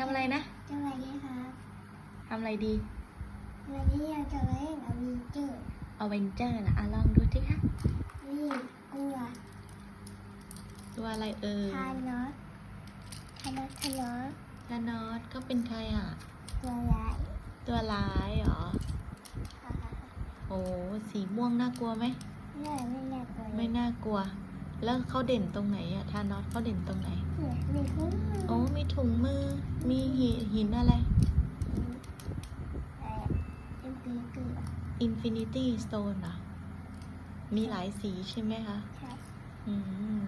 ทำอะไรนะสวัสดีครับทำอะไรดี วันนี้เราจะมาเล่นอวีเจอร์อเวนเจอร์ล่ะอะลองดูสิคะ นี่กลัวตัวอะไรเอ่ยทานอสทานอสทานอสลานอสก็เป็นใครอะ ตัวร้ายตัวร้ายเหรอฮ่าฮ่าฮ่าโอ้สีม่วงน่ากลัวไหมน่าไม่น่ากลัวเลยไม่น่ากลัว แล้วเขาเด่นตรงไหนอะทานอสเขาเด่นตรงไหนเนี่ยมีคุ้มมือ โอ้มีถุงมือ มีหินหินอะไรเอ่อเอ็มพีเกลือ Infinity Stone เหรอมีหลายสีใช่ไหมคะ ใช่อืม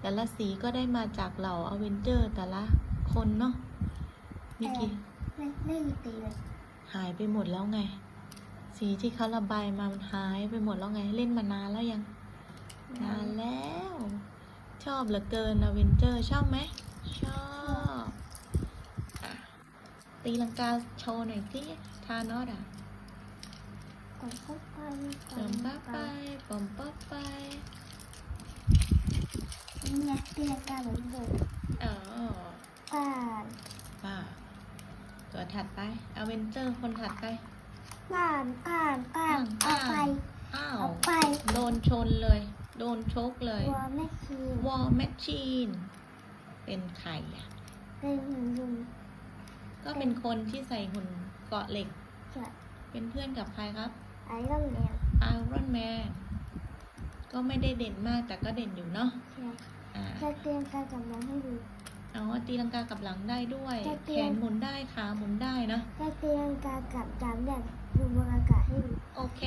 แต่ละสีก็ได้มาจากเหล่าอเวนเจอร์แต่ละคนเนาะ มีกี่ ไม่ไม่มีตีเลยหายไปหมดแล้วไง สีที่เขาระบายมามันหายไปหมดแล้วไง เล่นมานานแล้วยัง นานแล้ว ชอบเหลือเกินอเวนเจอร์ชอบไหมชอบอะตีลังกาโชว์หน่อยสิทานอสอะกดเข้าไปเติมป้าไปปอมป้าไปนี่ไงตีลังกาเหมือนเดิมอ๋อป่านป้าตัวถัดไปอเวนเจอร์คนถัดไปป่านป่านป่านป่าเอานไปอ้าวเอาไป โดนชนเลย โดนชกเลยตัวแม่คีวอลแมชชีน เป็นใครอะ เป็นหุ่นยนต์ก็เป็นคนที่ใส่หุ่นเกาะเหล็กใช่เป็นเพื่อนกับใครครับ ไอรอนแมนไอรอนแมน ก็ไม่ได้เด่นมากแต่ก็เด่นอยู่เนาะใช่อ่าจะเตรียมการกำลังให้ดูอ๋อตีลังกากับหลังได้ด้วยจะเตรีแขยมนหมุนได้ขาหมุนได้นะ จะเตรียมการกับจามแบบดูบนอากาศให้ดู โอเค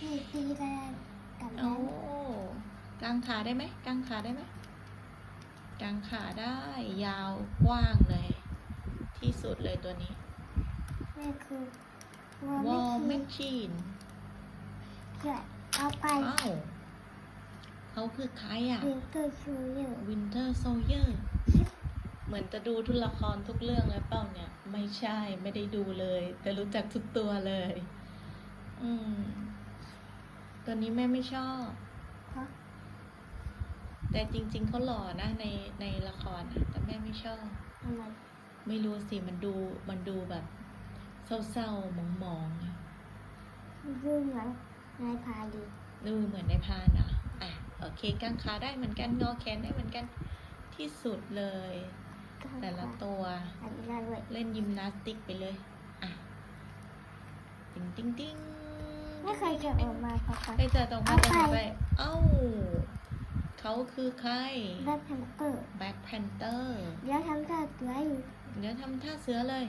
นี่ตีแรงกับโอ้นั้นกางขาได้ไหมกางขาได้ไหมกางขาได้ยาวกว้างเลย ที่สุดเลยตัวนี้นี่คือวอลแมไม่ชชีนใช่เอาไปอ้าวเขาคือใครอะวิงเกอร์ชูเยอร์วินเทอร์โซเยอร์ เหมือนจะดูทุกละครทุกเรื่องเลยเปล่าเนี่ย ไม่ใช่ไม่ได้ดูเลย แต่รู้จักทุกตัวเลย อืม ตัวนี้แม่ไม่ชอบเพราะแต่จริง ๆเขาหล่อนะในในละครนะแต่แม่ไม่ชอบอะไรไม่รู้สิมันดูมันดูแบบ เศร้าๆหมองๆอะดูเหมือนนายพาดีดูเหมือนในพานอะอะโอเคกางขาได้เหมือนกันงอแขนได้เหมือนกันที่สุดเลยแต่ละตัว อันนี้ได้ด้วยเล่นยิมนาสติกไปเลย อะ ติ้งติ้งติ้ง ไม่เคยจะออกมาพอกันใครจะตรงมาเอาตรงไปไป เอ้า เขาคือใครได้แพมเปอร์แบ็คแพนเตอร์ เดี๋ยวทำท่าตัวอยู่เดี๋ยวทำท่าเสือเลย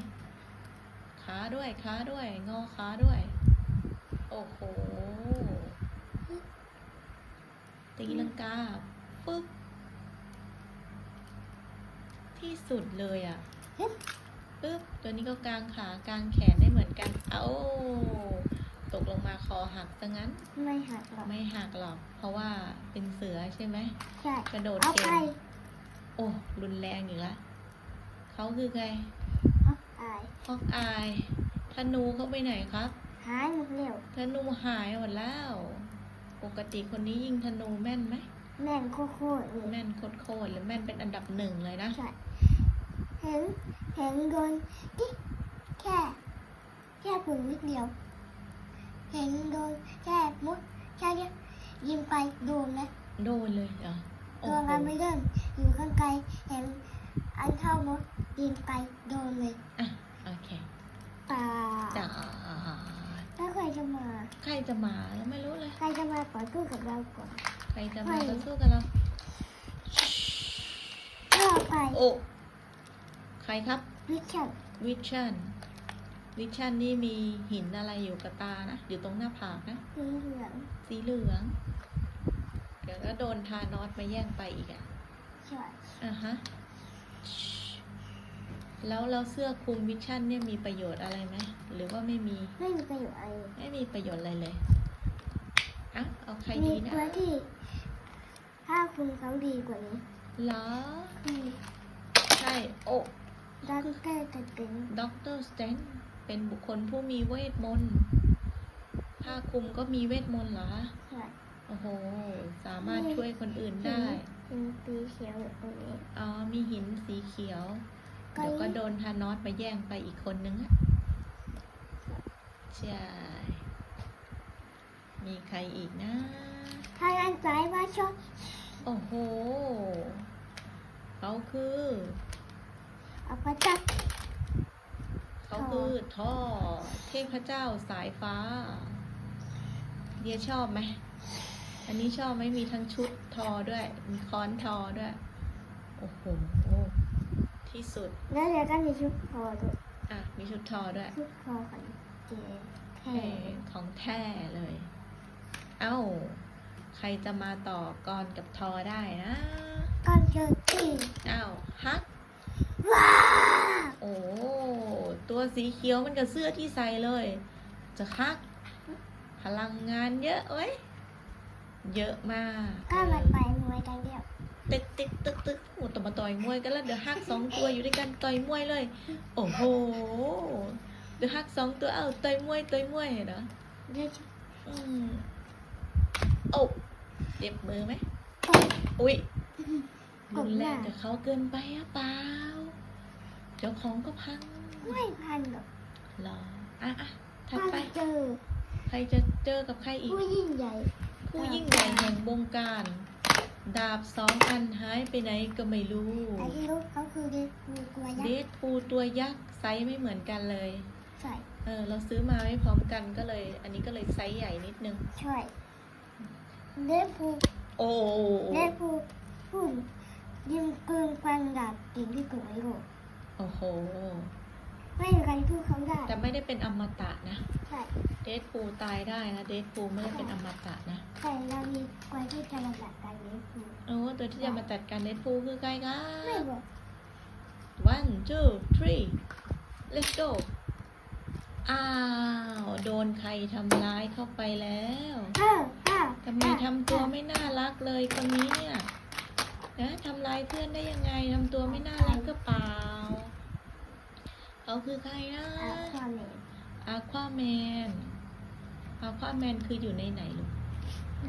ขาด้วยขาด้วย งอขาด้วย โอ้โห ตีลังกา ปึ๊บ ที่สุดเลยอะเฮ้ยปึ๊บ ตัวนี้ก็กางขากางแขนได้เหมือนกัน เอาตกลงมาคอหักซะงั้น ไม่หักหรอกไม่หักหรอก เพราะว่าเป็นเสือใช่ไหมใช่กระโดดเอาเก่ไปงโอ้รุนแรงอยู่ละเขาคือใครเอาไปฮอกอายธนูเขาไปไหนครับหายหมดเร็วธนูหายหมดแล้ว ปกติคนนี้ยิงธนูแม่นไหมแม่นโคตรๆเลยแม่นโคตรๆหรือแม่นเป็นอันดับหนึ่งเลยนะใช่เห็นเห็นโดนกิ๊กแค่ แค่ปุ่นนิดเดียว เห็นโดนแค่มุดแค่เนี้ยยิงไปโดนนะโดนเลยเหรอโอ้ตัวโหงานไม่เดินอยู่ข้างไกลเห็นอันเท่ามดยิงไปโดนเลยอะโอเคป่าจ้าถ้าใครจะมาใครจะมาแล้วไม่รู้เลย ใครจะมาขอสู้กับเราก่อนใครจะมาใครก็สู้กันแล้วก็ไปโอ้ ใครครับ วิชันวิชั่น วิชั่นนี่มีหินอะไรอยู่กับตานะ อยู่ตรงหน้าผากนะ สีเหลือง สีเหลือง เดี๋ยวก็โดนทานอสมาแย่งไปอีกอะใช่อะฮะ แล้วเราเสื้อคลุมวิชั่นเนี่ยมีประโยชน์อะไรไหม หรือว่าไม่มี ไม่มีประโยชน์อะไรเลยไม่มีประโยชน์อะไรเลยอะเอาใครมีดีนะตัวที่ถ้าคุณเขาดีกว่านี้เหรอคือใช่ โอ้ดักเตอร์ตะเก่งด็อกเตอร์สเตน เป็นบุคคลผู้มีเวทมนต์ผ้าคลุมก็มีเวทมนต์เหรอใช่โอ้โห สามารถช่วยคนอื่นได้ถเป็นสีเขียวแบบตรงนี้อ๋อ มีหินสีเขียวก็เดี๋ยวก็โดนทานอสมาแย่งไปอีกคนนึงอะใช่ มีใครอีกนะถ้าอันซ้ายว่าชอบโอ้โหเขาคือเอาไปจับ เขาคือท่อ เทพเจ้าสายฟ้า เดียชอบไหม อันนี้ชอบไหมมีทั้งชุดทอด้วย มีค้อนทอด้วย โอ้โหที่สุด แล้วเดี๋ยวก็มีชุดคอด้วย อะ มีชุดทอด้วย ชุดคอของเจ๊แค่เออของแท้เลย เอ้า ใครจะมาต่อกรกับทอได้นะก้อนเจอตีเอ้าฮักว้าโอ้ ตัวสีเขียวมันกับเสื้อที่ใส่เลย จะฮัก พลังงานเยอะเว้ย เยอะมาก ก็มันไปมวยกันเดียวตึกตึกตึกตึกโอ้ต้องมาต่อยมวยกันแล้วเดี๋ยวฮักสองตัวอยู่ด้วยกันต่อยมวยเลย โอ้โห เดี๋ยวฮักสองตัวเอ้าต่อยมวยต่อยมวยเหรอเดี๋ยวอืมโอ้เจ็บมือไหมตบอุ๊ยกรุดนหแรน้างกับเขาเกินไปหรือเปล่า เจ้าของก็พัง ไม่พันหรอกเหรออะอะถัดถ้าไปเจอใครจะเจอกับใครอีก ผู้ยิ่งใหญ่ผู้ยิ่งใหญ่แห่งวงการ ดาบสองอันหายไปไหนก็ไม่รู้แต่ที่รู้เขาคือเดดพูลตัวยัเดกษ์ดพูลตัวยักษ์ไซส์ไม่เหมือนกันเลย ใช่เออเราซื้อมาไม่พร้อมกันก็เลย อันนี้ก็เลยไซส์ใหญ่นิดนึง ใช่เดดพูลโอ้เดดพูลพูดยิงปืนฟันดาบเก่งที่สุดในโลก โอ้โห ไม่มีใครพูดเขาได้แต่ไม่ได้เป็นอมตะนะ ใช่เดดพูลตายได้นะ เดดพูลไม่ได้เป็นอมตะนะแต่เรามีกวายที่จะมาจัดการเดดพูลโอ้ตัวที่จะมาจัดการเดดพูลคือใครกัไม่นบอก one two three let's go อ้าว โดนใครทำร้ายเข้าไปแล้วเออเออทำไมทำตัวไม่น่ารักเลยคนนี้เนี่ยนะทำร้ายเพื่อนได้ยังไงทำตัวไม่น่ารักก็เปล่า เขาคือใครนะอะความเหม็นอาควาแมนอาควาแมนคืออยู่ในไหนลูก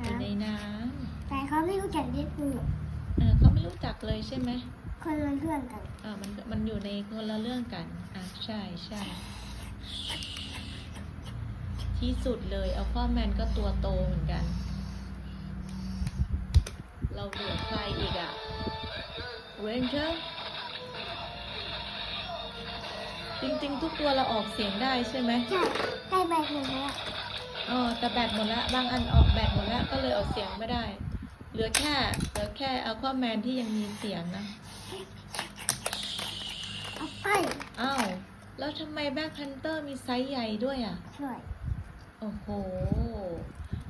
อยู่ในนะน้ำแต่เขาไม่รู้จักเดดพูลเออเขาไม่รู้จักเลยใช่ไหมคนละเรื่องกันอ่ามันมันอยู่ในคนละเรื่องกันอะใช่ใช่ที่สุดเลยอัลฟาแมนก็ตัวโตเหมือนกัน เราเหลือใครอีกอะเรนเจอร์ จริงๆ ทุกตัวเราออกเสียงได้ใช่ไหมใช่ได้ใบหนึ่งแล้วอ๋อแต่แบตหมดละบางอันออกแบตหมดละก็เลยออกเสียงไม่ได้ เหลือแค่เหลือแค่อัลฟาแมนที่ยังมีเสียงนะเอาไปอ้าวแล้วทำไมแบ็คแพนเตอร์มีไซส์ใหญ่ด้วยอะช่วยโอ้โห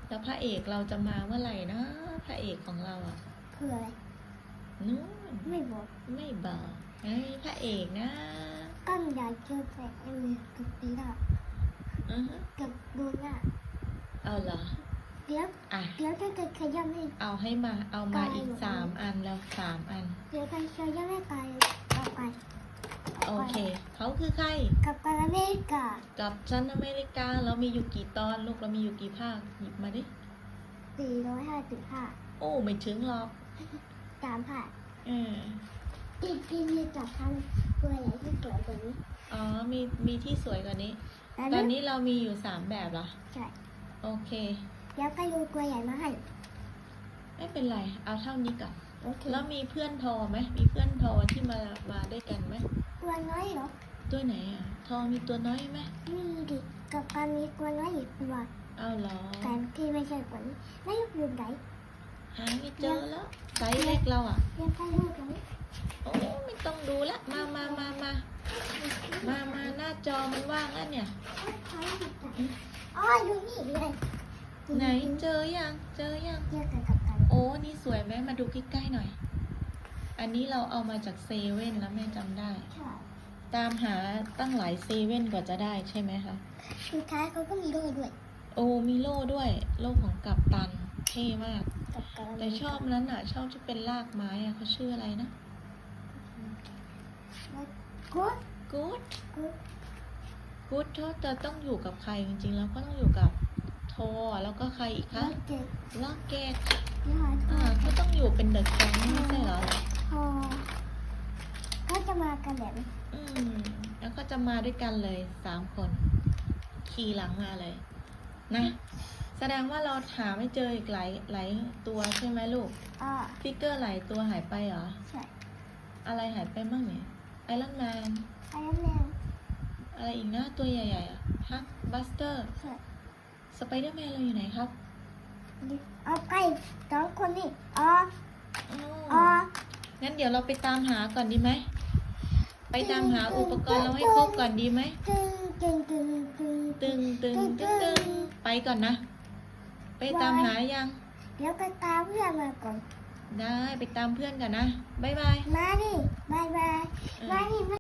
แล้วพระเอกเราจะมาเมื่อไหร่นะ พระเอกของเราอะเพื่ออะไรนู่นไม่บอก ไม่บอกไอ้ยพระเอกนะ ก้อนใหญ่เจอแต่เออกับปีหน้าอือฮะกับดูหน้าเอาเหรอเดี๋ยวอะเดี๋ยวถ้าเกิดขยับไม่เอาให้มาเอามาอีกได้หมดสามอันแล้วสามอันเดี๋ยวกันขยับไม่ไปเอาไปโอเค เขาคือใครกับกาลาเมกากับจันอเมริกาเรามีอยู่กี่ตอนลูกเรามีอยู่กี่ภาคหยิบมาดิ สี่ร้อยห้าสิบห้าโอ้ ไม่ถึงหรอก สามผ่านเออ ที่ที่มีจับทำตัวใหญ่ที่สวยกว่านี้ อ๋อ มีมีที่สวยกว่านี้แต่ตอนนี้นี้เรามีอยู่สามแบบเหรอ ใช่ โอเคเดี๋ยวไปดูตัวใหญ่มาให้ ไม่เป็นไร เอาเท่านี้ก่อนโอเคแล้วมีเพื่อนทอไหม มีเพื่อนทอที่มา มาด้วยกันไหม ตัวน้อยเหรอ ตัวไหนอะ ทอมีตัวน้อยไหมมีดิกับการมีตัวน้อยอีกตัวเอาเหรอแต่ที่ไม่ใช่กว่านี้ไม่ยกอยู่ไหนหาไม่เจอแล้วไซส์เล็กเราอะเรียกไปดูตรงนี้ โอ้ไม่ต้องดูละ มามามามามามาหน้าจอมันว่างแล้วเนี่ย อ๋อดูนี่เลยไหนเจอยังเจอยังเรียกกันกับกันโอ้ นี่สวยไหมมาดูใกล้ๆหน่อย อันนี้เราเอามาจากเซเว่นแล้วแม่จำได้ ใช่ตามหาตั้งหลายเซเว่นกว่าจะได้ใช่ไหมคะ สุดท้ายเขาก็มีโล่ด้วยโอ้มีโล่ด้วย โล่ของกัปตัน เท่มาก กับกันแต่ชอบนั้นอะ ชอบที่เป็นรากไม้อะเขาชื่ออะไรนะ กูดกู๊ดกูดกู๊ดถ้าจะต้องอยู่กับใครจริงๆ แล้วก็ต้องอยู่กับทแล้วก็ใครอีกแล้คะวเจ็ดล็อกเก็ตยอดอ่าก็ต้องอยู่เป็นเดอะแก๊งไม่ใช่เหรอพอก็จะมากันแบบนี้อืมแล้วก็จะมาด้วยกันเลยสามคน ขี่หลังมาเลย นะ แสดงว่าเราหาไม่เจออีกหลายหลายตัวใช่ไหมลูกอ่าฟิกเกอร์หลายตัวหายไปเหรอ ใช่ อะไรหายไปบ้างเนี่ย ไอรอนแมนไอ้นั่นเองอะไรอีกนะตัวใหญ่ๆอะฮักบัสเตอร์ใช่สไปเดอร์แมนเราอยู่ไหนครับเอาไปสองคนนี่อ๋ออ๋ออ๋องั้นเดี๋ยวเราไปตามหาก่อนดีไหมไปตามหาอุปกรณ์เราให้ครบก่อนดีไหมตึงตึงตึงตึงตึงตึงตึงตึงไปก่อนนะ ไปตามหายังเดี๋ยวก็ตามเพื่อนมาก่อนได้ไปตามเพื่อนก่อนนะบ๊ายบายมาดิ 拜拜。妈咪拜